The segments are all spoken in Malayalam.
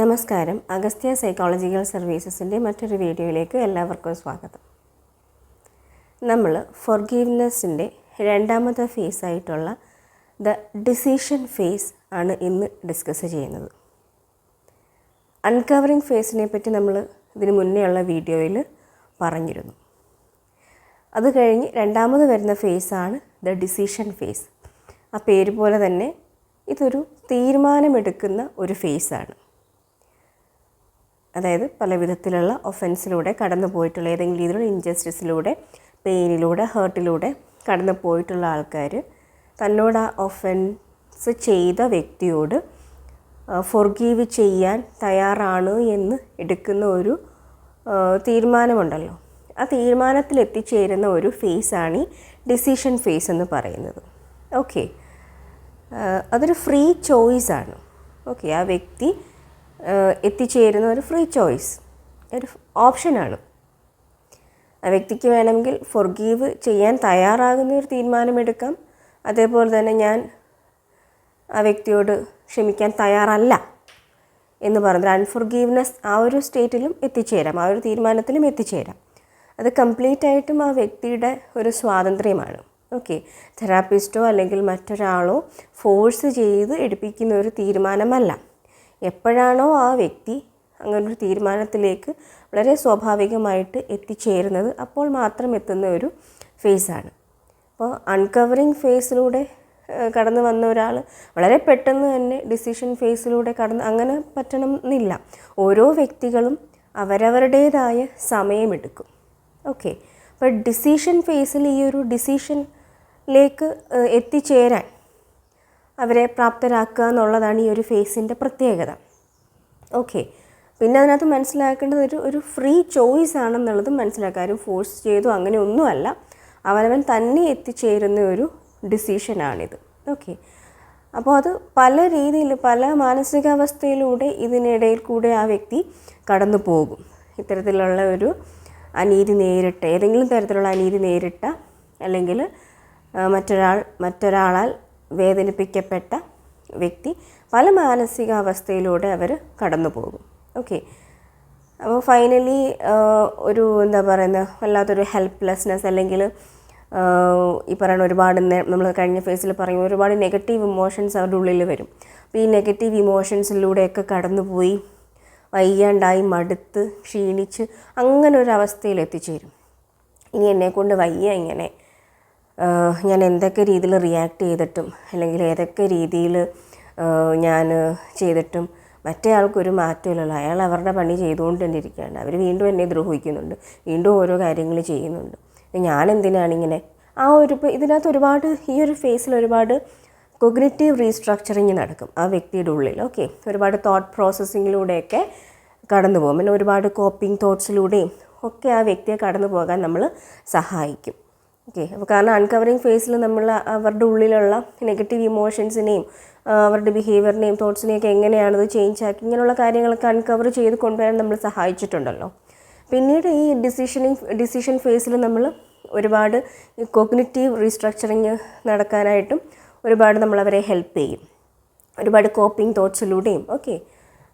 നമസ്കാരം. അഗസ്ത്യ സൈക്കോളജിക്കൽ സർവീസസിന്റെ മറ്റൊരു വീഡിയോയിലേക്ക് എല്ലാവർക്കും സ്വാഗതം. നമ്മൾ ഫൊർഗീവ്നെസ്സിന്റെ രണ്ടാമത്തെ ഫേസ് ആയിട്ടുള്ള ദ ഡിസിഷൻ ഫേസ് ആണ് ഇന്ന് ഡിസ്കസ് ചെയ്യുന്നത്. അൺകവറിങ് ഫേസിനെ പറ്റി നമ്മൾ ഇതിനു മുന്നേ ഉള്ള വീഡിയോയിൽ പറഞ്ഞിരുന്നു. അത് കഴിഞ്ഞ് രണ്ടാമത് വരുന്ന ഫേസാണ് ദ ഡിസിഷൻ ഫേസ് ആ പേര് പോലെ തന്നെ ഇതൊരു തീരുമാനമെടുക്കുന്ന ഒരു ഫേസാണ് അതായത് പല വിധത്തിലുള്ള ഒഫൻസിലൂടെ കടന്നു പോയിട്ടുള്ള ഏതെങ്കിലും രീതിയിലുള്ള ഇൻജസ്റ്റിസിലൂടെ പെയിനിലൂടെ ഹേർട്ടിലൂടെ കടന്നു പോയിട്ടുള്ള ആൾക്കാർ തന്നോട് ആ ഒഫൻസ് ചെയ്ത വ്യക്തിയോട് ഫൊർഗീവ് ചെയ്യാൻ തയ്യാറാണ് എന്ന് എടുക്കുന്ന ഒരു തീരുമാനമുണ്ടല്ലോ. ആ തീരുമാനത്തിൽ എത്തിച്ചേരുന്ന ഒരു ഫേസാണ് ഈ ഡിസിഷൻ ഫേസ് എന്ന് പറയുന്നത്. ഓക്കെ അതൊരു ഫ്രീ ചോയ്സാണ് ഓക്കെ ആ വ്യക്തി എത്തിച്ചേരുന്ന ഒരു ഫ്രീ ചോയ്സ് ഒരു ഓപ്ഷനാണ് ആ വ്യക്തിക്ക് വേണമെങ്കിൽ ഫൊർഗീവ് ചെയ്യാൻ തയ്യാറാകുന്ന ഒരു തീരുമാനമെടുക്കാം. അതേപോലെ തന്നെ ഞാൻ ആ വ്യക്തിയോട് ക്ഷമിക്കാൻ തയ്യാറല്ല എന്ന് പറഞ്ഞാൽ അൺഫൊർഗീവ്നെസ് ആ ഒരു സ്റ്റേറ്റിലും എത്തിച്ചേരാം ആ ഒരു തീരുമാനത്തിലും എത്തിച്ചേരാം. അത് കംപ്ലീറ്റ് ആയിട്ടും ആ വ്യക്തിയുടെ ഒരു സ്വാതന്ത്ര്യമാണ്. ഓക്കെ തെറാപ്പിസ്റ്റോ അല്ലെങ്കിൽ മറ്റൊരാളോ ഫോഴ്സ് ചെയ്ത് എടുപ്പിക്കുന്ന ഒരു തീരുമാനമല്ല. എപ്പോഴാണോ ആ വ്യക്തി അങ്ങനൊരു തീരുമാനത്തിലേക്ക് വളരെ സ്വാഭാവികമായിട്ട് എത്തിച്ചേരുന്നത് അപ്പോൾ മാത്രം എത്തുന്ന ഒരു ഫേസാണ്. അപ്പോൾ അൺകവറിങ് ഫേസിലൂടെ കടന്നു വന്ന ഒരാൾ വളരെ പെട്ടെന്ന് തന്നെ ഡിസിഷൻ ഫേസിലൂടെ കടന്ന് അങ്ങനെ പറ്റണം എന്നില്ല. ഓരോ വ്യക്തികളും അവരവരുടേതായ സമയമെടുക്കും. ഓക്കെ അപ്പോൾ ഡിസിഷൻ ഫേസിൽ ഈ ഒരു ഡിസിഷനിലേക്ക് എത്തിച്ചേരാൻ അവരെ പ്രാപ്തരാക്കുക എന്നുള്ളതാണ് ഈ ഒരു ഫേസിന്റെ പ്രത്യേകത. ഓക്കെ. പിന്നെ അതിനകത്ത് മനസ്സിലാക്കേണ്ടത് ഒരു ഒരു ഫ്രീ ചോയ്സ് ആണെന്നുള്ളതും മനസ്സിലാക്കുക. ആരും ഫോഴ്സ് ചെയ്തു അങ്ങനെ ഒന്നുമല്ല. അവനവൻ തന്നെ എത്തിച്ചേരുന്ന ഒരു ഡിസിഷനാണിത്. ഓക്കെ. അപ്പോൾ അത് പല രീതിയിൽ പല മാനസികാവസ്ഥയിലൂടെ ഇതിനിടയിൽ കൂടെ ആ വ്യക്തി കടന്നു പോകും. ഇത്തരത്തിലുള്ള ഒരു അനീതി നേരിട്ട ഏതെങ്കിലും തരത്തിലുള്ള അനീതി നേരിട്ട അല്ലെങ്കിൽ മറ്റൊരാൾ മറ്റൊരാളാൽ വേദനിപ്പിക്കപ്പെട്ട വ്യക്തി പല മാനസികാവസ്ഥയിലൂടെ അവർ കടന്നു പോകും ഓക്കെ അപ്പോൾ ഫൈനലി ഒരു എന്താ പറയുന്നത് വല്ലാത്തൊരു ഹെൽപ്ലെസ്നെസ് അല്ലെങ്കിൽ ഈ പറയുന്ന ഒരുപാട് നമ്മൾ കഴിഞ്ഞ ഫേസിൽ പറയും ഒരുപാട് നെഗറ്റീവ് ഇമോഷൻസ് അവരുടെ ഉള്ളിൽ വരും. അപ്പോൾ ഈ നെഗറ്റീവ് ഇമോഷൻസിലൂടെയൊക്കെ കടന്നുപോയി വയ്യാണ്ടായി മടുത്ത് ക്ഷീണിച്ച് അങ്ങനെ ഒരു അവസ്ഥയിൽ എത്തിച്ചേരും. ഇനി എന്നെക്കൊണ്ട് വയ്യ ഇങ്ങനെ. ഞാൻ എന്തൊക്കെ രീതിയിൽ റിയാക്ട് ചെയ്തിട്ടും അല്ലെങ്കിൽ ഏതൊക്കെ രീതിയിൽ ഞാൻ ചെയ്തിട്ടും മറ്റേ ആൾക്കൊരു മാറ്റമില്ലല്ലോ അയാൾ അവരുടെ പണി ചെയ്തുകൊണ്ട് തന്നെ ഇരിക്കുകയാണ്. അവർ വീണ്ടും എന്നെ ദ്രോഹിക്കുന്നുണ്ട്. വീണ്ടും ഓരോ കാര്യങ്ങൾ ചെയ്യുന്നുണ്ട്. ഞാൻ എന്തിനാണ് ഇങ്ങനെ? ആ ഒരു ഇതിനകത്ത് ഒരുപാട് ഈ ഒരു ഫേസിൽ ഒരുപാട് കൊഗ്നറ്റീവ് റീസ്ട്രക്ചറിങ് നടക്കും ആ വ്യക്തിയുടെ ഉള്ളിൽ. ഓക്കെ ഒരുപാട് തോട്ട് പ്രോസസ്സിങ്ങിലൂടെയൊക്കെ കടന്നു പോകും പിന്നെ ഒരുപാട് കോപ്പിംഗ് തോട്ട്സിലൂടെയും ഒക്കെ ആ വ്യക്തിയെ കടന്നു പോകാൻ നമ്മൾ സഹായിക്കും. ഓക്കെ അപ്പോൾ കാരണം അൺകവറിങ് ഫേസിൽ നമ്മൾ അവരുടെ ഉള്ളിലുള്ള നെഗറ്റീവ് ഇമോഷൻസിനെയും അവരുടെ ബിഹേവിയറിനെയും തോട്ട്സിനെയും ഒക്കെ എങ്ങനെയാണത് ചേഞ്ച് ആക്കി ഇങ്ങനെയുള്ള കാര്യങ്ങളൊക്കെ അൺകവർ ചെയ്ത് കൊണ്ടുവരാൻ നമ്മൾ സഹായിച്ചിട്ടുണ്ടല്ലോ. പിന്നീട് ഈ ഡിസിഷനിങ് ഡിസിഷൻ ഫേസിൽ നമ്മൾ ഒരുപാട് കോഗ്നിറ്റീവ് റീസ്ട്രക്ചറിങ് നടക്കാനായിട്ടും ഒരുപാട് നമ്മളവരെ ഹെൽപ്പ് ചെയ്യും. ഒരുപാട് കോപ്പിംഗ് തോട്ട്സിലൂടെയും ഓക്കെ.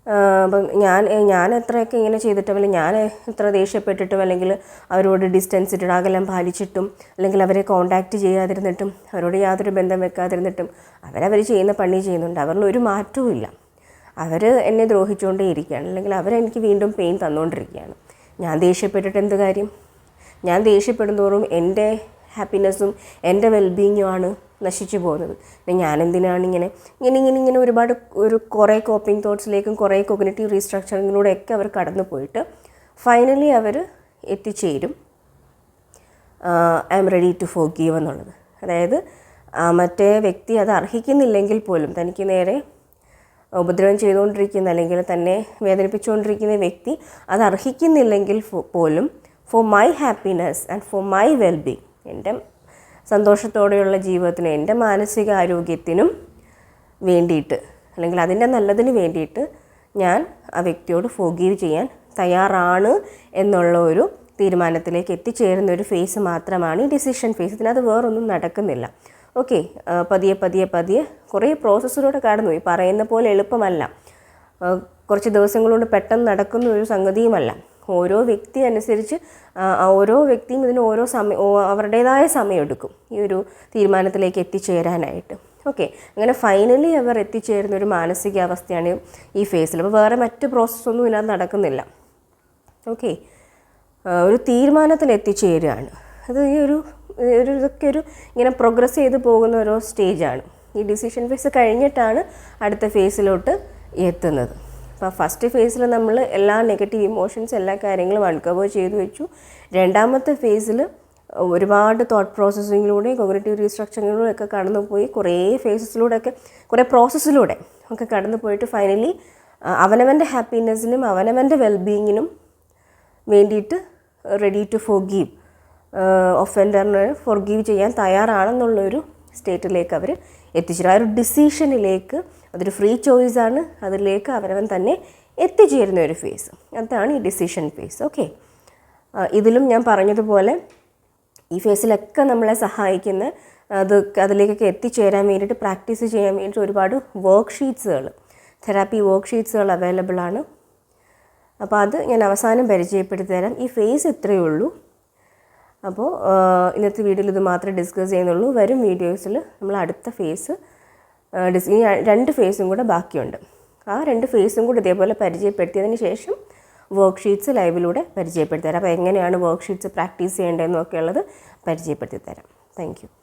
അപ്പം ഞാൻ ഞാൻ എത്രയൊക്കെ ഇങ്ങനെ ചെയ്തിട്ടും അല്ലെങ്കിൽ ഞാൻ എത്ര ദേഷ്യപ്പെട്ടിട്ടും അല്ലെങ്കിൽ അവരോട് ഡിസ്റ്റൻസ് ഇട്ടിട്ട് അകലം പാലിച്ചിട്ടും അല്ലെങ്കിൽ അവരെ കോണ്ടാക്റ്റ് ചെയ്യാതിരുന്നിട്ടും അവരോട് യാതൊരു ബന്ധം വെക്കാതിരുന്നിട്ടും അവരവർ ചെയ്യുന്ന പണി ചെയ്യുന്നുണ്ട്. അവരിൽ ഒരു മാറ്റവും ഇല്ല. അവർ എന്നെ ദ്രോഹിച്ചുകൊണ്ടേ ഇരിക്കുകയാണ്. അല്ലെങ്കിൽ അവരെനിക്ക് വീണ്ടും പെയിൻ തന്നുകൊണ്ടിരിക്കുകയാണ് ഞാൻ ദേഷ്യപ്പെട്ടിട്ട് എന്ത് കാര്യം? ഞാൻ ദേഷ്യപ്പെടുന്നതോറും എന്റെ ഹാപ്പിനെസ്സും എന്റെ വെൽബീങ്ങുമാണ് നശിച്ചു പോകുന്നത്. പിന്നെ ഞാനെന്തിനാണ് ഇങ്ങനെ ഇങ്ങനെ ഇങ്ങനെ ഇങ്ങനെ ഒരുപാട് ഒരു കുറേ കോപ്പിംഗ് തോട്ട്സിലേക്കും കുറേ കോഗ്നറ്റീവ് റീസ്ട്രക്ചറിങ്ങിലൂടെയൊക്കെ അവർ കടന്നു പോയിട്ട് ഫൈനലി അവർ എത്തിച്ചേരും. I M ready to forgive എന്നുള്ളത്. അതായത് മറ്റേ വ്യക്തി അത് അർഹിക്കുന്നില്ലെങ്കിൽ പോലും തനിക്ക് നേരെ ഉപദ്രവം ചെയ്തുകൊണ്ടിരിക്കുന്ന അല്ലെങ്കിൽ തന്നെ വേദനിപ്പിച്ചുകൊണ്ടിരിക്കുന്ന വ്യക്തി അത് അർഹിക്കുന്നില്ലെങ്കിൽ പോലും for my happiness and for my wellbeing എന്റെ സന്തോഷത്തോടെയുള്ള ജീവിതത്തിന് എന്റെ മാനസിക ആരോഗ്യത്തിനും വേണ്ടിയിട്ട് അല്ലെങ്കിൽ അതിന്റെ നല്ലതിന് വേണ്ടിയിട്ട് ഞാൻ ആ വ്യക്തിയോട് ഫോഗീവ് ചെയ്യാൻ തയ്യാറാണ് എന്നുള്ള ഒരു തീരുമാനത്തിലേക്ക് എത്തിച്ചേരുന്ന ഒരു ഫേസ് മാത്രമാണ് ഈ ഡിസിഷൻ ഫേസ് ഇതിനകത്ത് വേറൊന്നും നടക്കുന്നില്ല. ഓക്കെ പതിയെ പതിയെ പതിയെ കുറേ പ്രോസസ്സിലൂടെ കടന്നു. ഈ പറയുന്ന പോലെ എളുപ്പമല്ല. കുറച്ച് ദിവസങ്ങൾ കൊണ്ട് പെട്ടെന്ന് നടക്കുന്ന ഒരു സംഗതിയുമല്ല. ഓരോ വ്യക്തി അനുസരിച്ച് ഓരോ വ്യക്തിയും ഇതിന് ഓരോ സമയം അവരുടേതായ സമയമെടുക്കും ഈ ഒരു തീരുമാനത്തിലേക്ക് എത്തിച്ചേരാനായിട്ട്. ഓക്കെ. അങ്ങനെ ഫൈനലി അവർ എത്തിച്ചേരുന്ന ഒരു മാനസികാവസ്ഥയാണ് ഈ ഫേസിൽ. അപ്പോൾ വേറെ മറ്റ് പ്രോസസ്സൊന്നും ഇതിനകത്ത് നടക്കുന്നില്ല. ഓക്കെ. ഒരു തീരുമാനത്തിൽ എത്തിച്ചേരുകയാണ്. അത് ഈ ഒരു ഒരു ഇതൊക്കെ ഒരു ഇങ്ങനെ പ്രോഗ്രസ് ചെയ്ത് പോകുന്ന ഓരോ സ്റ്റേജാണ്. ഈ ഡിസിഷൻ ഫേസ് കഴിഞ്ഞിട്ടാണ് അടുത്ത ഫേസിലോട്ട് എത്തുന്നത്. അപ്പോൾ ഫസ്റ്റ് ഫേസിൽ നമ്മൾ എല്ലാ നെഗറ്റീവ് ഇമോഷൻസ് എല്ലാ കാര്യങ്ങളും അൺകവർ ചെയ്തു വെച്ചു. രണ്ടാമത്തെ ഫേസിൽ ഒരുപാട് തോട്ട് പ്രോസസ്സിങ്ങിലൂടെയും കോഗ്നേറ്റീവ് റീസ്ട്രക്ചറിങ്ങിലൂടെ ഒക്കെ കടന്നുപോയി. കുറേ ഫേസസിലൂടെയൊക്കെ കുറേ പ്രോസസ്സിലൂടെ ഒക്കെ കടന്നു പോയിട്ട് ഫൈനലി അവനവന്റെ ഹാപ്പിനെസ്സിനും അവനവന്റെ വെൽബീയിങ്ങിനും വേണ്ടിയിട്ട് റെഡി ടു ഫോർ ഗീവ് ഒഫൻഡറിന് ഫോർ ഗീവ് ചെയ്യാൻ തയ്യാറാണെന്നുള്ളൊരു സ്റ്റേറ്റിലേക്ക് അവർ എത്തിച്ചേരും ആ ഒരു ഡിസിഷനിലേക്ക് അതൊരു ഫ്രീ ചോയ്സാണ് അതിലേക്ക് അവരവൻ തന്നെ എത്തിച്ചേരുന്ന ഒരു ഫേസ് അതാണ് ഈ ഡിസിഷൻ ഫേസ് ഓക്കെ ഇതിലും ഞാൻ പറഞ്ഞതുപോലെ ഈ ഫേസിലൊക്കെ നമ്മളെ സഹായിക്കുന്ന അത് അതിലേക്കൊക്കെ എത്തിച്ചേരാൻ വേണ്ടിയിട്ട് പ്രാക്ടീസ് ചെയ്യാൻ വേണ്ടിയിട്ട് ഒരുപാട് വർക്ക് ഷീറ്റ്സുകൾ തെറാപ്പി വർക്ക് ഷീറ്റ്സുകൾ അവൈലബിൾ ആണ്. അപ്പോൾ അത് ഞാൻ അവസാനം പരിചയപ്പെടുത്തി തരാം ഈ ഫേസ് ഇത്രയേ ഉള്ളൂ. അപ്പോൾ ഇന്നത്തെ വീഡിയോയിൽ ഇത് മാത്രമേ ഡിസ്കസ് ചെയ്യുന്നുള്ളൂ. വരും വീഡിയോസിൽ നമ്മൾ അടുത്ത ഫേസ് ഡിസ് ഇനി രണ്ട് ഫേസും കൂടെ ബാക്കിയുണ്ട്. ആ രണ്ട് ഫേസും കൂടെ ഇതേപോലെ പരിചയപ്പെടുത്തിയതിന് ശേഷം വർക്ക് ഷീറ്റ്സ് ലൈവിലൂടെ പരിചയപ്പെടുത്തി തരാം അപ്പോൾ എങ്ങനെയാണ് വർക്ക് ഷീറ്റ്സ് പ്രാക്ടീസ് ചെയ്യേണ്ടതെന്നൊക്കെയുള്ളത് പരിചയപ്പെടുത്തി തരാം താങ്ക്